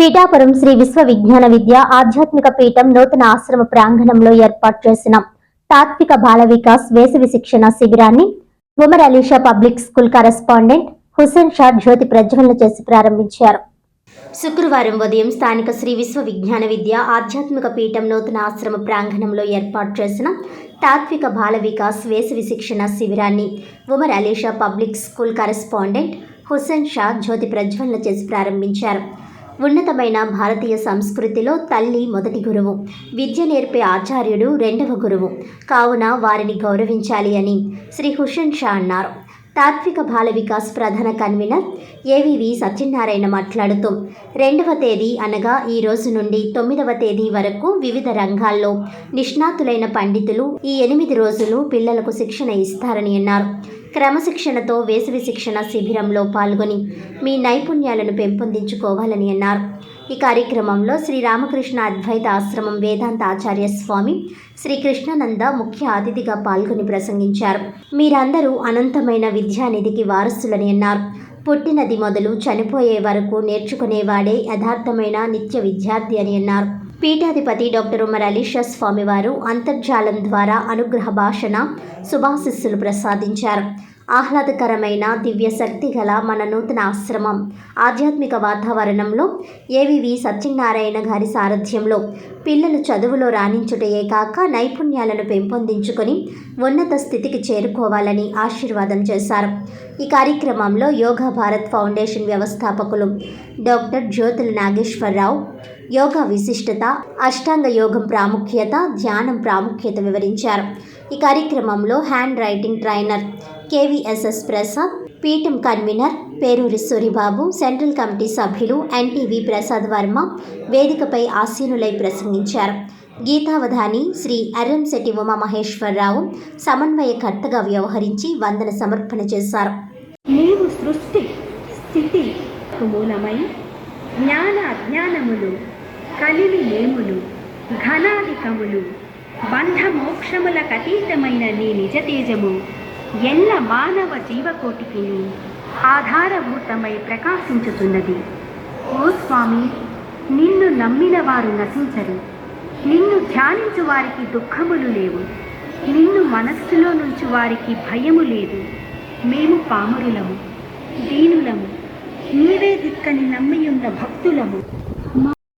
పీఠాపురం శ్రీ విశ్వ విజ్ఞాన విద్య ఆధ్యాత్మిక పీఠం నూతన ఆశ్రమ ప్రాంగణంలో ఏర్పాటు చేసిన తాత్విక బాల వికాస్ వేసవి శిక్షణ శిబిరాన్ని Umar Alisha public school correspondent Hussain Shah జ్యోతి ప్రజ్వలన చేసి ప్రారంభించారు. శుక్రవారం ఉదయం స్థానిక శ్రీ విశ్వ విజ్ఞాన విద్య ఆధ్యాత్మిక పీఠం నూతన ఆశ్రమ ప్రాంగణంలో ఏర్పాటు చేసిన తాత్విక బాల వికాస్ వేసవి శిక్షణ శిబిరాన్ని Umar Alisha public school correspondent Hussain Shah జ్యోతి ప్రజ్వలన చేసి ప్రారంభించారు. ఉన్నతమైన భారతీయ సంస్కృతిలో తల్లి మొదటి గురువు. విద్య నేర్పే ఆచార్యుడు రెండవ గురువు. కావున వారిని గౌరవించాలి అని శ్రీ హుషన్ షా అన్నారు. తాత్విక బాల వికాస్ ప్రధాన కన్వీనర్ ఏవివి సత్యనారాయణ మాట్లాడుతూ రెండవ తేదీ అనగా ఈ రోజు నుండి తొమ్మిదవ తేదీ వరకు వివిధ రంగాల్లో నిష్ణాతులైన పండితులు ఈ ఎనిమిది రోజులు పిల్లలకు శిక్షణ ఇస్తారని అన్నారు. క్రమశిక్షణతో వేసవి శిక్షణ శిబిరంలో పాల్గొని మీ నైపుణ్యాలను పెంపొందించుకోవాలని అన్నారు. ఈ కార్యక్రమంలో శ్రీ రామకృష్ణ అద్వైత ఆశ్రమం వేదాంత ఆచార్య స్వామి శ్రీ కృష్ణానంద ముఖ్య అతిథిగా పాల్గొని ప్రసంగించారు. మీరందరూ అనంతమైన విద్యానిధికి వారసులని అన్నారు. పుట్టినది మొదలు చనిపోయే వరకు నేర్చుకునేవాడే యథార్థమైన నిత్య విద్యార్థి అని అన్నారు. పీఠాధిపతి డాక్టర్ ఉమర్ అలీషా స్వామివారు అంతర్జాలం ద్వారా అనుగ్రహ భాషణ శుభాశిస్సులు ప్రసాదించారు. ఆహ్లాదకరమైన దివ్య శక్తి గల మన నూతన ఆశ్రమం. ఆధ్యాత్మిక వాతావరణంలో ఏవివి సత్యనారాయణ గారి సారథ్యంలో పిల్లలు చదువులో రాణించుటయే కాక నైపుణ్యాలను పెంపొందించుకొని ఉన్నత స్థితికి చేరుకోవాలని ఆశీర్వాదం చేశారు. ఈ కార్యక్రమంలో యోగా భారత్ ఫౌండేషన్ వ్యవస్థాపకులు డాక్టర్ జ్యోతుల నాగేశ్వరరావు యోగా విశిష్టత అష్టాంగ యోగం ప్రాముఖ్యత ధ్యానం ప్రాముఖ్యత వివరించారు. ఈ కార్యక్రమంలో hand writing trainer KVSS Prasad పీఠం convener Peruri Suribabu central committee సభ్యులు ఎన్టీవీ ప్రసాద్ వర్మ వేదికపై ఆసీనులై ప్రసంగించారు. గీతావధాని శ్రీ అర్రంశెట్టి ఉమామహేశ్వరరావు సమన్వయకర్తగా వ్యవహరించి వందన సమర్పణ చేశారు. నీవు సృష్టి స్థితి మూలమై జ్ఞాన అజ్ఞానములు కలిమి నేములు ఘనాధికములు బంధమోక్షముల అతీతమైన నీ నిజ తేజము ఎల్ల మానవ జీవకోటికి ఆధారభూతమై ప్రకాశించుతున్నది. ఓ స్వామి నిన్ను నమ్మిన వారు నశించరు. నిన్ను ధ్యానించు వారికి దుఃఖములు లేవు. నిన్ను మనస్సులో నుంచి వారికి భయము లేదు. మేము పామరులము దీనులము. నీవే దిక్కని నమ్మియున్న భక్తులము.